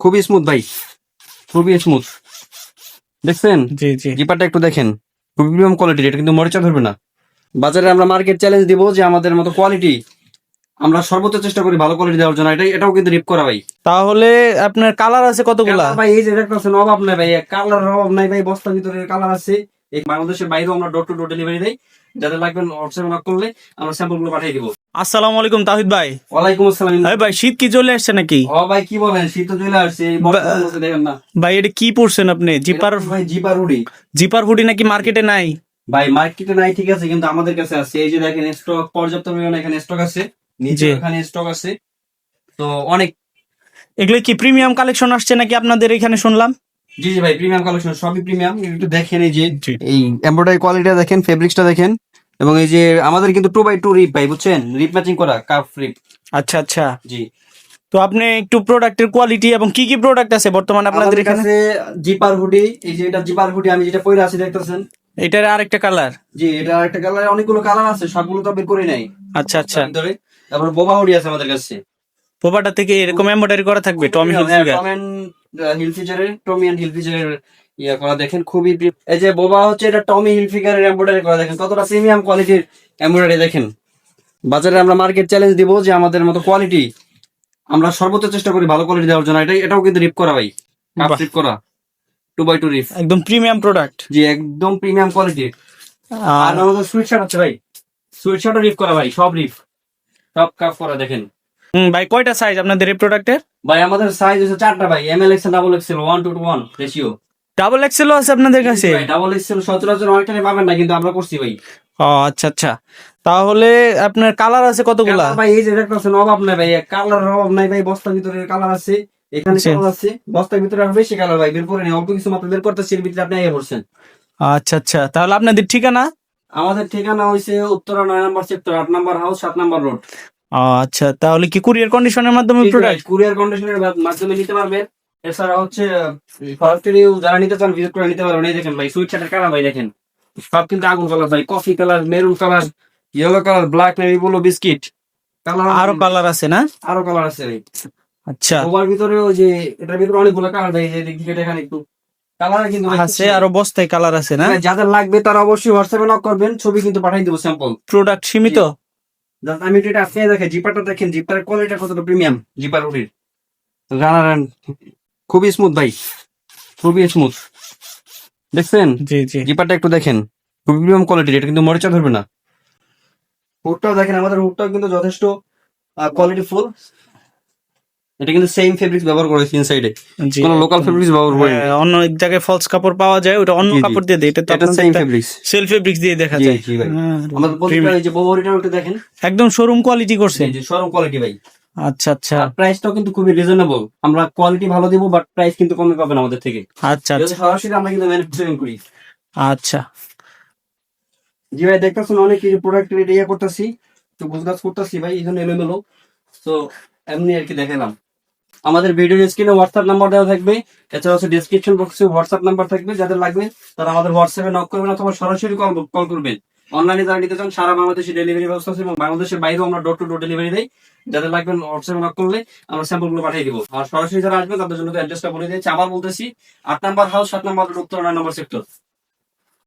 খুবই স্মুথ ভাই। খুবই স্মুথ দেখছেন? জি জি। জিপারটা একটু দেখেন। খুবই প্রিমিয়াম কোয়ালিটির এটা কিন্তু মরিচা ধরবে না। বাজারে আমরা মার্কেট চ্যালেঞ্জ দিব যে আমাদের মতো কোয়ালিটি আমরা সর্বোচ্চ চেষ্টা করি ভালো কোয়ালিটি দেওয়ার জন্য। এটা এটাও কিন্তু রিপ করা ভাই। তাহলে আপনার কালার আছে কতগুলা? ভাই এই যে দেখতেছেন অভাব নাই ভাই। কালার অভাব নাই ভাই বস্তার ভিতরে কালার আছে। এই বাংলাদেশের বাইরেও আমরা ডোর টু ডোর ডেলিভারি দেই। যাদের লাগবেন হোয়াটসঅ্যাপে নক করলে আমরা স্যাম্পলগুলো পাঠিয়ে দিব। আসসালামু আলাইকুম তাহিদ ভাই। ওয়ালাইকুম আসসালাম। আরে ভাই শীত কি চলে আসছে নাকি? ও ভাই কি বলেন? শীত তো চলে আসছে এই মধ্যে দেখেন না। ভাই এটা কি পড়ছেন আপনি? জিপার ভাই জিপার হুডি। জিপার হুডি নাকি মার্কেটে নাই? ভাই মার্কেটে নাই ঠিক আছে কিন্তু আমাদের কাছে আছে। এই যে দেখেন স্টক পর্যাপ্ত পরিমাণে এখানে স্টক আছে। নিচে এখানে স্টক আছে। তো অনেক এগুলো কি প্রিমিয়াম কালেকশন আসছে নাকি আপনাদের এখানে শুনলাম? জি জি ভাই প্রিমিয়াম কালেকশন সবই প্রিমিয়াম একটু দেখেন এই যে। এই এমব্রয়ডারি কোয়ালিটিটা দেখেন ফেব্রিক্সটা দেখেন। এবং এই যে আমাদের কিন্তু টু বাই টু রিপ ভাই বুঝছেন? রিপ ম্যাচিং করা কাপ রিপ আচ্ছা আচ্ছা। জি। তো আপনি একটু প্রোডাক্টের কোয়ালিটি এবং কি কি প্রোডাক্ট আছে বর্তমানে আপনাদের কাছে জিপার হুডি এই যে এটা জিপার হুডি আমি যেটা পরে আছি দেখতেছেন? এটার আরেকটা কালার জি এটা একটা কালার অনেকগুলো কালার আছে সবগুলো তো বের করে নাই। আচ্ছা আচ্ছা। তারপর বোবা হুডি আছে আমাদের কাছে। পোপাটা থেকে এরকম এমব্রয়ডারি করা থাকবে টমি হ্যাঁ, হিলফিগার হিল ফিচারের টমি এন্ড হিল ফিচারের ইয়া করা দেখেন খুবই এই যে বোবা হচ্ছে এটা টমি হিল ফিগারের এমব্রয়ডারি করা দেখেন কতটা প্রিমিয়াম কোয়ালিটির এমব্রয়ডারি দেখেন। বাজারে আমরা মার্কেট চ্যালেঞ্জ দিব যে আমাদের মতো কোয়ালিটি আমরা সর্বোচ্চ চেষ্টা করি ভালো কোয়ালিটি দেওয়ার জন্য। এটা এটাও কিন্তু রিপ করা ভাই রিপ করা টু বাই টু রিপ একদম প্রিমিয়াম প্রোডাক্ট জি একদম প্রিমিয়াম কোয়ালিটির আর আমাদের সুইট শার্ট আছে ভাই সুইট শার্টও রিপ করা ভাই সব রিপ সব কাপ করা দেখেন। ভাই কয়টা সাইজ আপনাদের এই প্রোডাক্টের ভাই আমাদের সাইজ হচ্ছে চারটা ভাই। M L XL double XL one two one ratio double এক্সেলও আছে আপনাদের কাছে? ডাবল এক্সেল সচরাচর অনেকটাই পাবেন না কিন্তু আমরা করছি ভাই। ও আচ্ছা আচ্ছা। তাহলে আপনার কালার আছে কতগুলা? ভাই এই যে দেখতেছেন অভাব নাই ভাই। কালার অভাব নাই ভাই বস্তার ভিতরে কালার আছে এখানে আচ্ছা। কালার আছে। বস্তার ভিতরে আরও বেশি কালার ভাই বের করে নেই অল্প কিছু মাত্র বের করতেছি এর ভিতরে আপনি আগে পড়ছেন আচ্ছা আচ্ছা। তাহলে আপনাদের ঠিকানা? আমাদের ঠিকানা হয়েছে উত্তরা নয় নম্বর সেক্টর আট নম্বর হাউস সাত নম্বর রোড আচ্ছা তাহলে কি কুরিয়ার কন্ডিশনের মাধ্যমে প্রোডাক্ট কুরিয়ার কন্ডিশনের মাধ্যমে নিতে পারবেন। এছাড়া হচ্ছে সরাসরি যারা নিতে চান ভিজিট করে নিতে পারবেন। এই দেখেন ভাই সুইট শার্টের কালার ভাই দেখেন। সব কিন্তু আগুন কালার ভাই coffee colour maroon colour yellow colour black navy blue biscuit colour আরও কালার আছে না? আরও কালার আছে ভাই। আচ্ছা। ওভার ভিতরে ওই যে এটার ভিতরে অনেকগুলো কালার দেয় যে দিকে এখানে একটু। কালার কিন্তু ভাই আছে আরও বস্তায় কালার আছে না? হ্যাঁ, যাদের লাগবে তারা অবশ্যই হোয়াটসঅ্যাপে নক করবেন ছবি কিন্তু পাঠিয়ে দেবো স্যাম্পল প্রোডাক্ট সীমিত? জাস্ট আমি এটা আজকে দেখে জিপারটা দেখেন জিপারের কোয়ালিটি কতটা প্রিমিয়াম জিপার উডির। রানারান খুবই স্মুথ ভাই খুবই স্মুথ দেখছেন? জি জি। জিপারটা একটু দেখেন খুবই প্রিমিয়াম কোয়ালিটির এটা কিন্তু মরিচা ধরবে না। হুডটাও দেখেন আমাদের হুডটাও কিন্তু যথেষ্ট কোয়ালিটি ফুল এটা কিন্তু সেম ফেব্রিক্স ব্যবহার করেছি ইনসাইডে কোনো লোকাল ফেব্রিক্স ব্যবহার করিনি হ্যাঁ, অন্য এক জায়গায় ফলস কাপড় পাওয়া যায় ওটা অন্য জি, জি। কাপড় দিয়ে দেয় এটা তো এটা সেম ফেব্রিক্স সেল ফেব্রিক্স দিয়ে দেখা যায়। জি ভাই। হ্যাঁ, আমাদের প্রত্যেকটা এই যে বহরিটাও একটু দেখেন। একদম শোরুম কোয়ালিটি করছে। যে শোরুম কোয়ালিটি ভাই। আচ্ছা আচ্ছা। প্রাইসটাও কিন্তু খুবই রিজনেবল আমরা কোয়ালিটি ভালো দিব বাট প্রাইস কিন্তু কমে পাবেন আমাদের থেকে। আচ্ছা আচ্ছা। সরাসরি আমরা কিন্তু ম্যানুফ্যাকচারিং করি। আচ্ছা। জি ভাই দেখতেছেন অনেক কিছু প্রোডাক্ট ইয়ে করতেছি তো গুজগাছ করতেছি ভাই এই জন্য এলোমেলো। তো এমনি আর কি দেখালাম। আমাদের ভিডিও স্ক্রিনে হোয়াটসঅ্যাপ নাম্বার দেওয়া থাকবে। এছাড়া হচ্ছে ডিসক্রিপশন বক্সে হোয়াটসঅ্যাপ নাম্বার থাকবে, যাদের লাগবে তারা আমাদের হোয়াটসঅ্যাপে নক করবেন অথবা সরাসরি কল কল করবেন। অনলাইনে যারা নিতে চান, সারা বাংলাদেশে ডেলিভারি ব্যবস্থা আছে এবং বাংলাদেশের বাইরেও আমরা ডোর টু ডোর ডেলিভারি দেই। যাদের লাগবে হোয়াটসঅ্যাপে নক করলে আমরা স্যাম্পলগুলো পাঠিয়ে দিব। আর সরাসরি যারা আসবে তাদের জন্য অ্যাড্রেসটা বলে দিয়েছি। আবার বলতেছি, আট নাম্বার হাউস সাত নাম্বার উত্তর নয় নম্বর সেক্টর